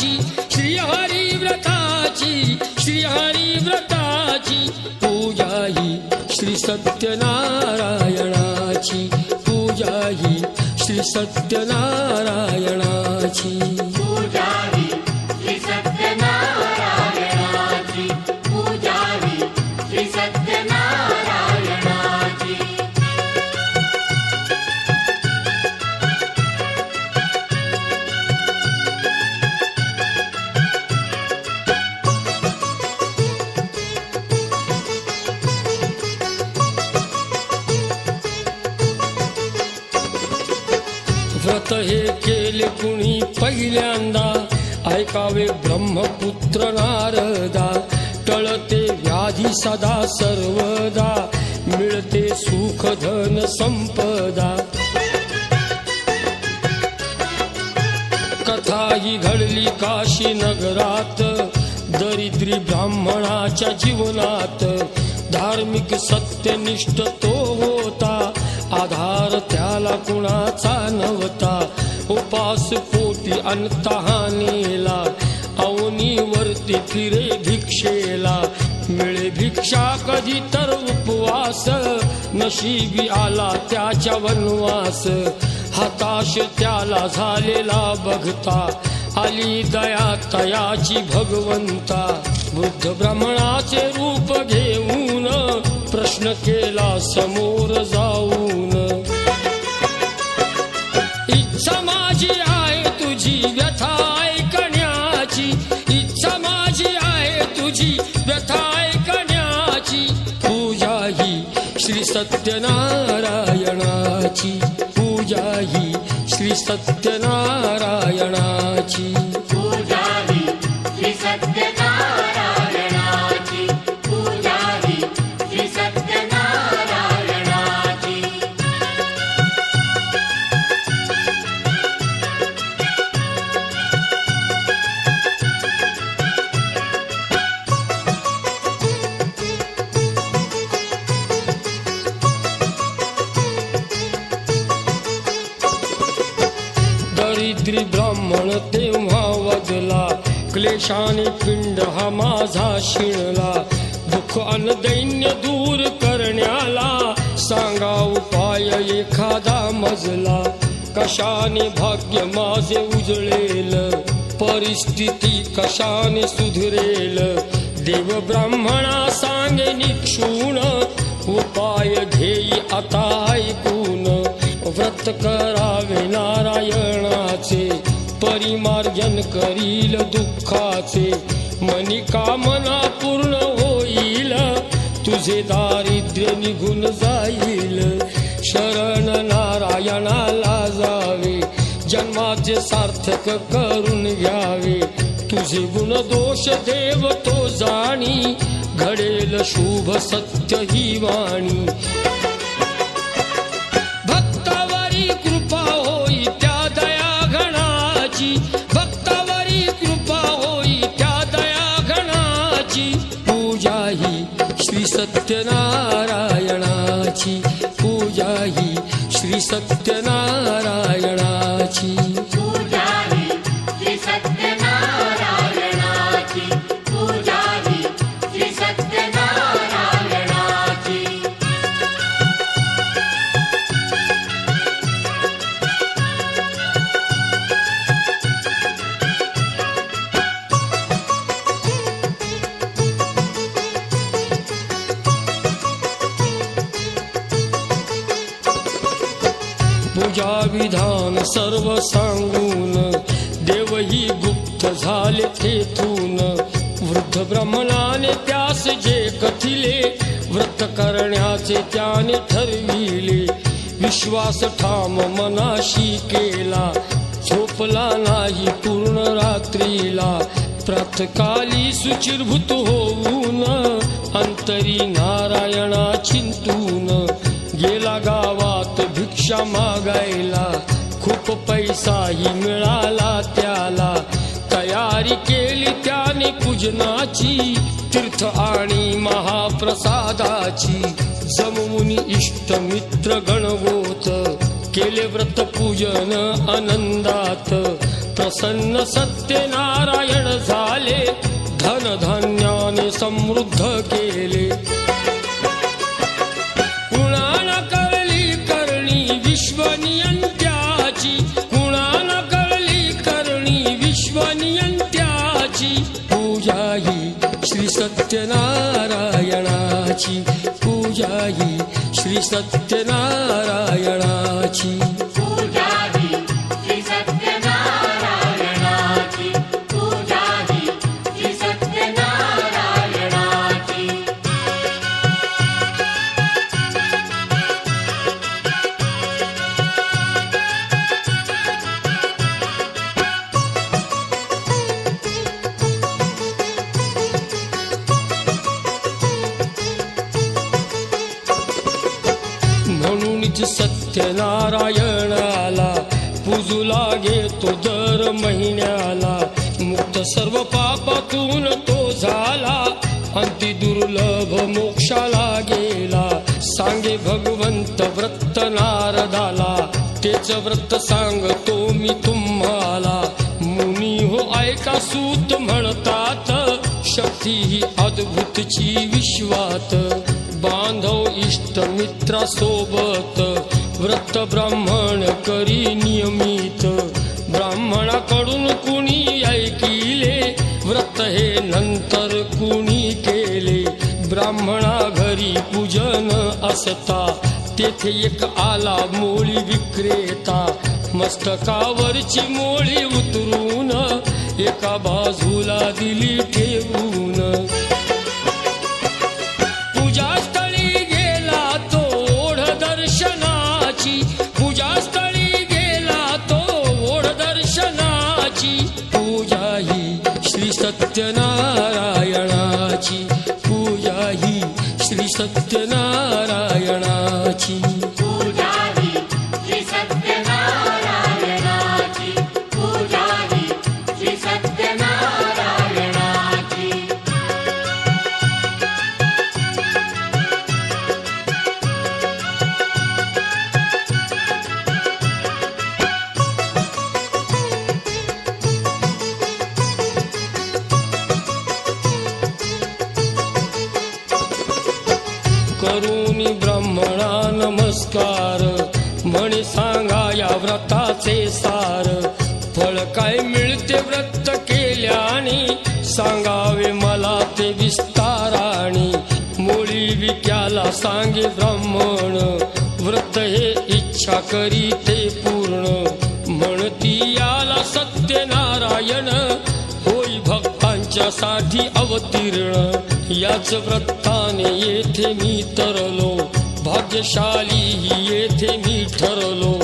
व्रताची श्रीहरी व्रताची श्रीहरी व्रताची पूजा ही श्री सत्यनारायणाची पूजा ही श्री सत्यनारायणाची. व्रत हे केले कुणी पहिल्यांदा? ऐकावे ब्रह्मपुत्र नारदा. टळते व्याधी सदा सर्वदा. मिळते सुख धन संपदा. कथा ही घडली काशी नगरात दरिद्री ब्राह्मणाच्या जीवनात. धार्मिक सत्यनिष्ठ तो होता. आधार त्याला कुणाचा नव्हता. उपास पोटी अनतहानेला अवनीवरती फिरे भिक्षेला. मिळे भिक्षा कधी तर उपवास. नशिबी आला त्याच्या वनवास. हताश त्याला झालेला बघता. आली दया तयाची भगवंता. बुद्ध ब्राह्मणाचे रूप घेऊन प्रश्न केला समोर जाऊ तुझी व्यथा ऐकण्याची पूजा ही श्री सत्यनारायणाची. पूजा ही श्री सत्यनारायणा दरिद्री ब्राह्मण तेव्हा वदला क्लेशाने पिंड हा माझा शिणला. दुःख अन दैन्य दूर करण्याला सांगा उपाय एखादा मजला. कशाने भाग्य माझे उजळेल? परिस्थिती कशाने सुधरेल? देव ब्राह्मणा सांगे निक्षूण. उपाय घेई आता ऐकून. व्रत करावे नारायणाचे परिमार्जन करील दुःखाचे. मनी कामना पूर्ण होईल तुझे दारिद्र्य निघून जाईल. शरण नारायणाला जावे जन्माचे सार्थक करून घ्यावे. तुझे गुण दोष देव तो जाणी घडेल शुभ सत्य ही वाणी. श्री सत्यनारायणाची पूजा ही श्री सत्यनारायणाची. विधान सर्व सांगून देवही गुप्त झाले तेथून. वृद्ध ब्राह्मणाने त्यास जे कथिले व्रत करण्याचे त्याने ठरविले. विश्वास ठाम मनाशी केला झोपला नाही पूर्ण रात्रीला. प्रातकाली सुचिरभूत होऊन अंतरी नारायणा चिंतून गेला गा भिक्षा मागायला खूप पैसाही मिळाला त्याला. तयारी केली त्याने पूजनाची तीर्थ आणि महाप्रसादाची. जमवून इष्ट मित्र गणगोत केले व्रत पूजन आनंदात. प्रसन्न सत्यनारायण झाले धनधान्याने समृद्ध केले. सत्यनारायणाची पूजा ही श्री सत्यनारायणाची. पूजा ही श्री सत्यनारायणाची. नारायणाला पूजू लागेतो दर महिन्याला. मुक्त सर्व पापातून तो झाला. अंती दुर्लभ मोक्षाला गेला. सांगे भगवंत व्रत नारदाला. तेच व्रत सांगतो मी तुम्हाला. मुनी हो ऐका सूत म्हणतात शक्ती ही अद्भुतची विश्वात. बांधव इष्ट मित्रासोबत व्रत ब्राह्मण करी नियमित. ब्राह्मणाकडून कुणी ऐकिले? व्रत हे नंतर कुणी केले? ब्राह्मणा घरी पूजन असता. तेथे एक आला मोळी विक्रेता. मस्तकावरची मोळी उतरून एका बाजूला दिली ठेवून. श्री सांगावे मला ते विस्ताराणी मुळी विक्याला सांगे ब्राह्मण. व्रत हे इच्छा करी ते पूर्ण. म्हणती याला सत्यनारायण होई भक्तांच्या साठी अवतीर्ण. याच व्रताने येथे मी तरलो. भाग्यशाली येथे मी ठरलो.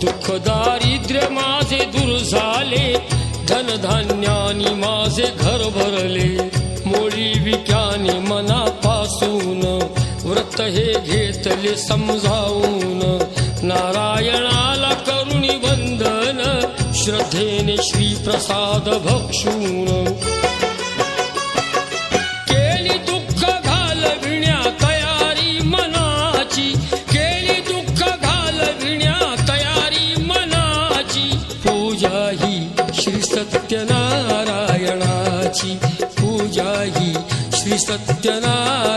दुःख दारिद्र्य माझे दूर झाले. धनधान्यानी माझे घर भरले मोळी विक्यानी मनापासून व्रत हे घेतले समजावून. नारायणाला करुणी वंदन श्रद्धेने श्री प्रसाद भक्षून. ी श्रीसत्यना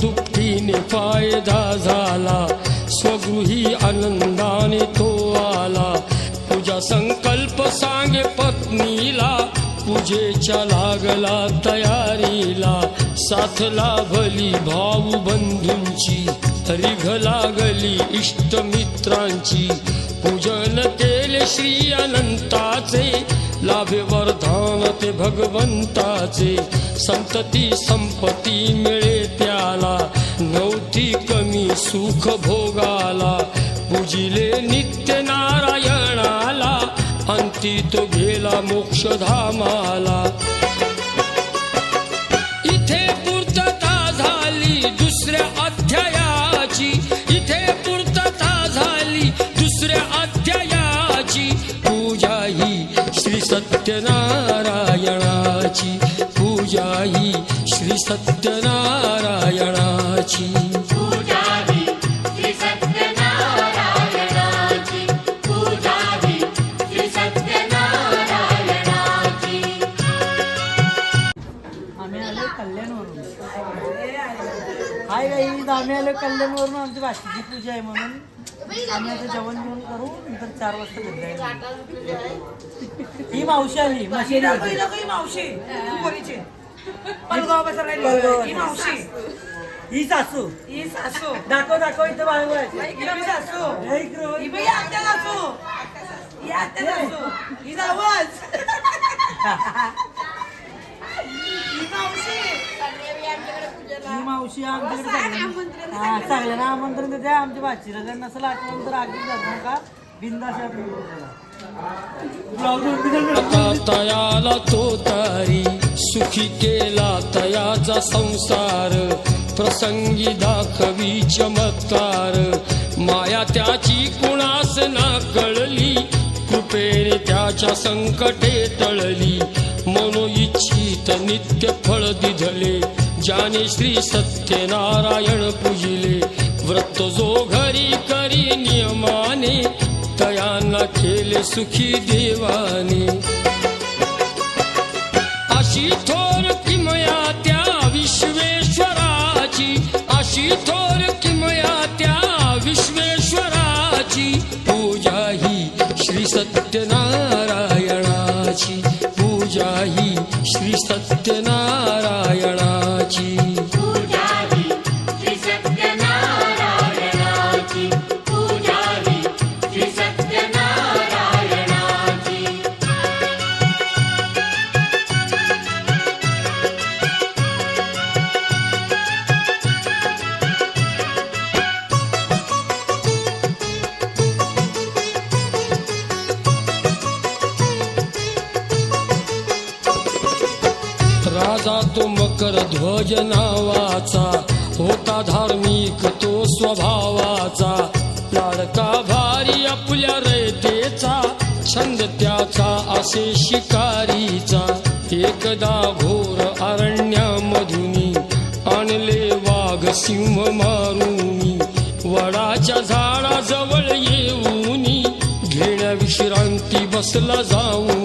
दुःखीने फायदा झाला. स्वगृही आनंदाने तो आला. पूजा संकल्प सांगे पत्नीला. पूजेच्या लागला तयारीला. साथ लाभली भाऊ बंधूंची. रिघ लागली इष्ट मित्रांची पूजन केले श्री अनंताचे. लाभे वरदान ते भगवंताचे. संतती संपत्ती मिळे त्याला. नव्हती कमी सुख भोगाला. पूजिले नित्य नारायणाला अंती तो गेला मोक्षधामाला. सत्यनारायणाची पूजा ही श्री सत्यनारायणाची. पूजा ही श्री सत्यनारायणाची पूजा ही श्री सत्यनारायणाची. आम्ही आलो कल्याणवरून. हाय गाईज आम्ही आलो कल्याणवरून. आमची भाषेची पूजा आहे म्हणून. आम्ही आता जेवण घेऊन करू नंतर चार वाजता जायला ही मावशी आली मशीन ही. मावशी पोरीची पलगाव ही मावशी. ही सासू. ही सासू. दाखव दाखव इथं बाळगू ही बी सासू ही बी आत्या सासू. ही आत्या सासू. ही जावच ही मावशी. ही मावशी आमच्याकडे सगळ्यांना- हा, सगळ्यांना आमंत्रण देते. आमच्या भाचीला जर नसेल आठवण तर आधी जात नका बिंदाशी आपण आता तयाला तो तारी सुखी केला तयाचा संसार. प्रसंगी दाखवी चमत्कार. माया त्याची कुणास ना कळली कृपेने त्याच्या संकटे टळली. मनो इच्छित नित्य फळ दिधले ज्याने श्री सत्यनारायण पूजिले व्रत जो घरी करी नियमाने तयांना केले सुखी देवाने. तो मकर ध्वज नावाचा. होता धार्मिक तो स्वभावाचा. लाडका भारी आपल्या रयतेचा. छंद त्याचा असे शिकारीचा. एकदा घोर अरण्यामधुनी आणले वाघ सिंह मारुनी. वडाच्या झाडाजवळ येऊनी घेण्या विश्रांती बसला जाऊ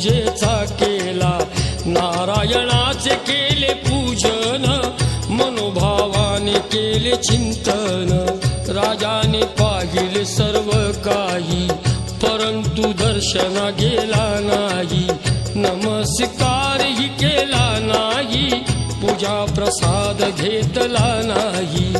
पूजेचा केला. नारायणाचे केले पूजन मनोभावाने केले चिंतन. राजाने पाहिले सर्व काही परंतु दर्शना गेला नाही. नमस्कारही केला नाही पूजा प्रसाद घेतला नाही.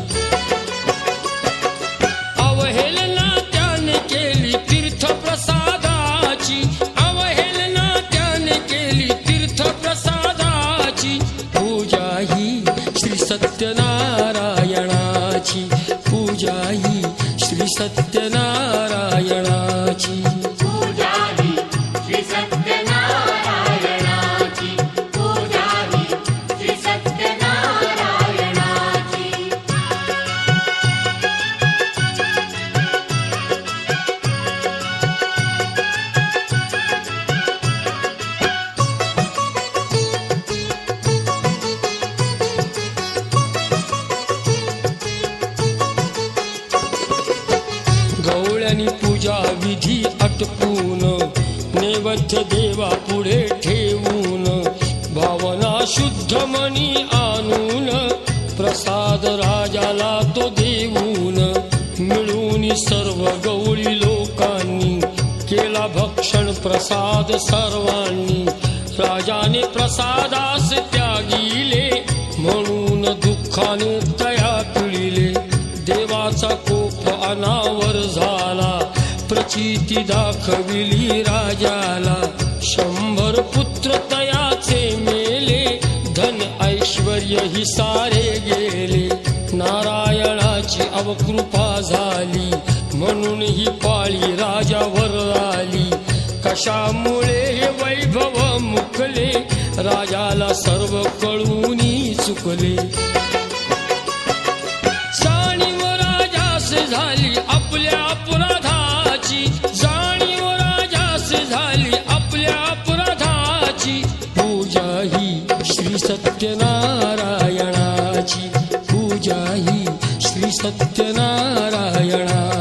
प्रसाद सर्वांनी राजाने प्रसादास त्यागिले म्हणून दुःखाने तया पिळिले. देवाचा कोप अनावर झाला प्रचिती दाखविली राजाला. शंभर पुत्र तयाचे मेले धन ऐश्वर ही सारे गेले. नारायणाची अवकृपा झाली म्हणून ही पाळी राजावर आली. कशामुळे हे वैभव मुकले? राजाला सर्व कळूनी चुकले. जाणीव राजास झाली आपल्या अपराधाची. जाणीव राजास झाली आपल्या अपराधाची. पूजा ही श्री सत्यनारायणाची. पूजा ही श्री सत्यनारायणा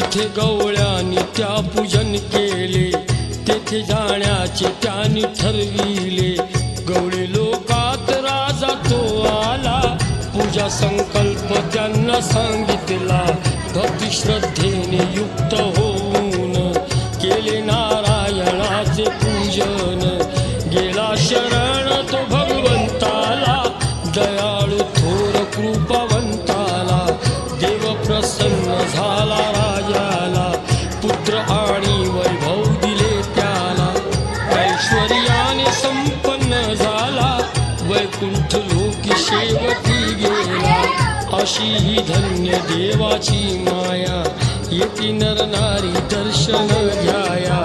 जिथे गवळ्याने त्या पूजन केले तेथे जाण्याचे त्याने ठरविले. गवळे लोकात राजा तो आला पूजा संकल्प त्यांना सांगितला. भक्ती श्रद्धेने युक्त होऊन केले नारायणाचे पूजन. अशी ही धन्य देवाची माया. येती नर नारी दर्शन घ्याया.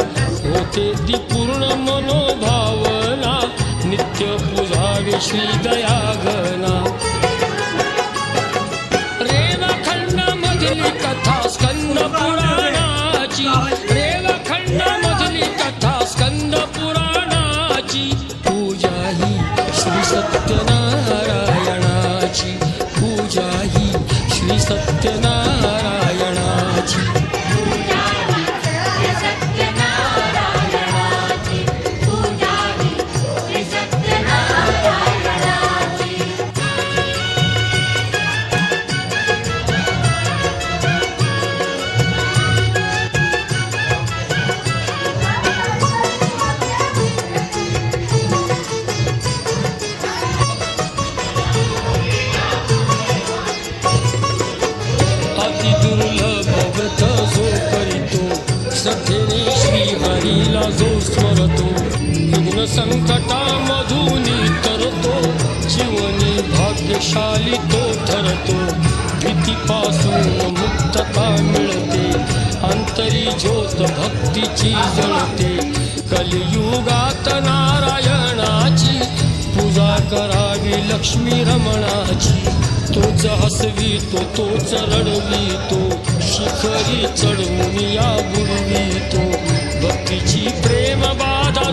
होते ती पूर्ण मनोभावना. नित्य पूजावे श्री दयाघना. रेवखंडामधली कथा स्कंद संकटामधून तरतो जीवनी भाग्यशाली तो ठरतो. भीतीपासून मुक्तता मिळते अंतरी ज्योत भक्तीची जळते. कलियुगात नारायणाची पूजा करावी लक्ष्मी रमणाची. तोच हसवी तो तोच रडवी तो शिखरी चढवून या बुडवी तो भक्तीची प्रेम बाधा